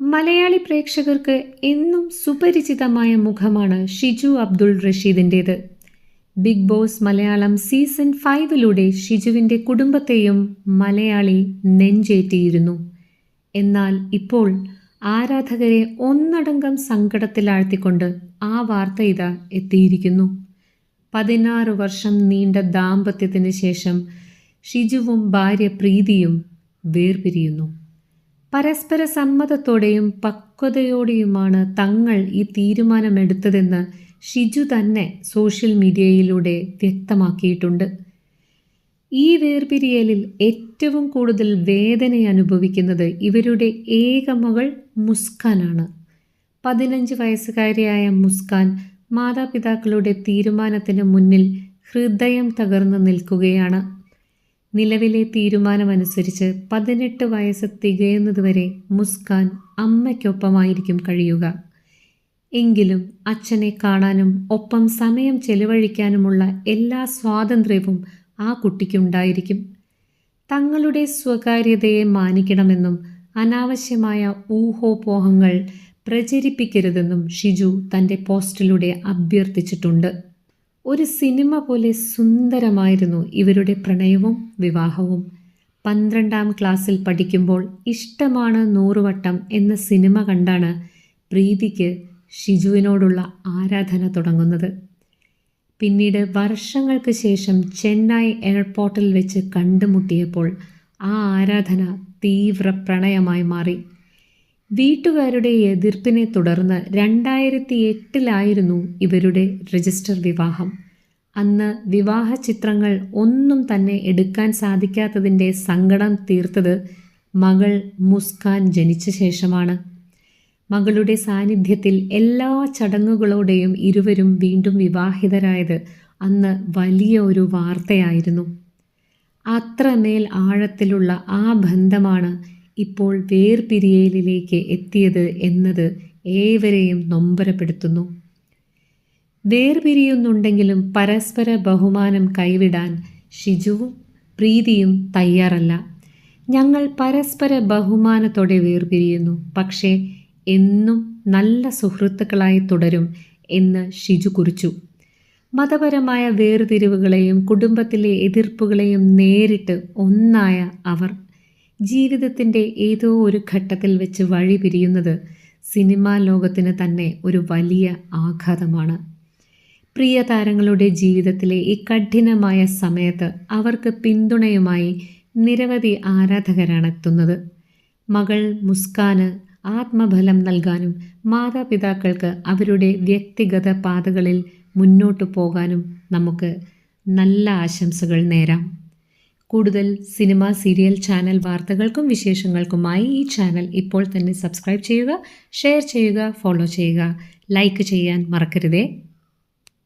മലയാളി പ്രേക്ഷകർക്ക് എന്നും സുപരിചിതമായ മുഖമാണ് ഷിജു അബ്ദുൾ റഷീദിന്റേത് ബിഗ് ബോസ് മലയാളം സീസൺ ഫൈവിലൂടെ ഷിജുവിന്റെ കുടുംബത്തെയും മലയാളി നെഞ്ചേറ്റിയിരുന്നു. എന്നാൽ ഇപ്പോൾ ആരാധകരെ ഒന്നടങ്കം സങ്കടത്തിലാഴ്ത്തിക്കൊണ്ട് ആ വാർത്ത ഇതാ എത്തിയിരിക്കുന്നു. പതിനാറ് വർഷം നീണ്ട ദാമ്പത്യത്തിന് ശേഷം ഷിജുവും ഭാര്യ പ്രീതിയും വേർപിരിയുന്നു. പരസ്പര സമ്മതത്തോടെയും പക്വതയോടെയുമാണ് തങ്ങൾ ഈ തീരുമാനമെടുത്തതെന്ന് ഷിജു തന്നെ സോഷ്യൽ മീഡിയയിലൂടെ വ്യക്തമാക്കിയിട്ടുണ്ട്. ഈ വേർപിരിയലിൽ ഏറ്റവും കൂടുതൽ വേദന അനുഭവിക്കുന്നത് ഇവരുടെ ഏക മകൾ മുസ്കാനാണ്. പതിനഞ്ച് വയസ്സുകാരിയായ മുസ്കാൻ മാതാപിതാക്കളുടെ തീരുമാനത്തിന് മുന്നിൽ ഹൃദയം തകർന്നു നിൽക്കുകയാണ്. നിലവിലെ തീരുമാനമനുസരിച്ച് പതിനെട്ട് വയസ്സ് തികയുന്നതുവരെ മുസ്കാൻ അമ്മയ്ക്കൊപ്പമായിരിക്കും കഴിയുക. എങ്കിലും അച്ഛനെ കാണാനും ഒപ്പം സമയം ചെലവഴിക്കാനുമുള്ള എല്ലാ സ്വാതന്ത്ര്യവും ആ കുട്ടിക്കുണ്ടായിരിക്കും. തങ്ങളുടെ സ്വകാര്യതയെ മാനിക്കണമെന്നും അനാവശ്യമായ ഊഹോപോഹങ്ങൾ പ്രചരിപ്പിക്കരുതെന്നും ഷിജു തന്റെ പോസ്റ്റിലൂടെ അഭ്യർത്ഥിച്ചിട്ടുണ്ട്. ഒരു സിനിമ പോലെ സുന്ദരമായിരുന്നു ഇവരുടെ പ്രണയവും വിവാഹവും. പന്ത്രണ്ടാം ക്ലാസ്സിൽ പഠിക്കുമ്പോൾ ഇഷ്ടമാണ് നൂറുവട്ടം എന്ന സിനിമ കണ്ടാണ് പ്രീതിക്ക് ഷിജുവിനോടുള്ള ആരാധന തുടങ്ങുന്നത്. പിന്നീട് വർഷങ്ങൾക്ക് ശേഷം ചെന്നൈ എയർപോർട്ടിൽ വെച്ച് കണ്ടുമുട്ടിയപ്പോൾ ആ ആരാധന തീവ്ര പ്രണയമായി മാറി. വീട്ടുകാരുടെ എതിർപ്പിനെ തുടർന്ന് രണ്ടായിരത്തി എട്ടിലായിരുന്നു ഇവരുടെ രജിസ്റ്റർ വിവാഹം. അന്ന് വിവാഹ ചിത്രങ്ങൾ ഒന്നും തന്നെ എടുക്കാൻ സാധിക്കാത്തതിന്റെ സങ്കടം തീർത്തത് മകൾ മുസ്കാൻ ജനിച്ച ശേഷമാണ്. മകളുടെ സാന്നിധ്യത്തിൽ എല്ലാ ചടങ്ങുകളോടെയും ഇരുവരും വീണ്ടും വിവാഹിതരായത് അന്ന് വലിയ ഒരു വാർത്തയായിരുന്നു. അത്രമേൽ ആഴത്തിലുള്ള ആ ബന്ധമാണ് ഇപ്പോൾ വേർപിരിയലിലേക്ക് എത്തിയത് എന്നത് ഏവരെയും നൊമ്പരപ്പെടുത്തുന്നു. വേർപിരിയുന്നുണ്ടെങ്കിലും പരസ്പര ബഹുമാനം കൈവിടാൻ ഷിജുവും പ്രീതിയും തയ്യാറല്ല. ഞങ്ങൾ പരസ്പര ബഹുമാനത്തോടെ വേർപിരിയുന്നു. പക്ഷേ എന്നും നല്ല സുഹൃത്തുക്കളായി തുടരും എന്ന് ഷിജു കുറിച്ചു. മതപരമായ വേർതിരിവുകളെയും കുടുംബത്തിലെ എതിർപ്പുകളെയും നേരിട്ട് ഒന്നായ അവർ ജീവിതത്തിന്റെ ഏതോ ഒരു ഘട്ടത്തിൽ വെച്ച് വഴി പിരിയുന്നത് സിനിമാ ലോകത്തിന് തന്നെ ഒരു വലിയ ആഘാതമാണ്. പ്രിയ താരങ്ങളുടെ ജീവിതത്തിലെ ഈ കഠിനമായ സമയത്ത് അവർക്ക് പിന്തുണയുമായി നിരവധി ആരാധകരാണ് എത്തുന്നത് മകൾ മുസ്കാന് ആത്മബലം നൽകാനും മാതാപിതാക്കൾക്ക് അവരുടെ വ്യക്തിഗത പാതകളിൽ മുന്നോട്ടു പോകാനും നമുക്ക് നല്ല ആശംസകൾ നേരാം. കൂടുതൽ സിനിമ സീരിയൽ ചാനൽ വാർത്തകൾക്കും വിശേഷങ്ങൾക്കുമായി ഈ ചാനൽ ഇപ്പോൾ തന്നെ സബ്സ്ക്രൈബ് ചെയ്യുക ഷെയർ ചെയ്യുക ഫോളോ ചെയ്യുക. ലൈക്ക് ചെയ്യാൻ മറക്കരുതേ.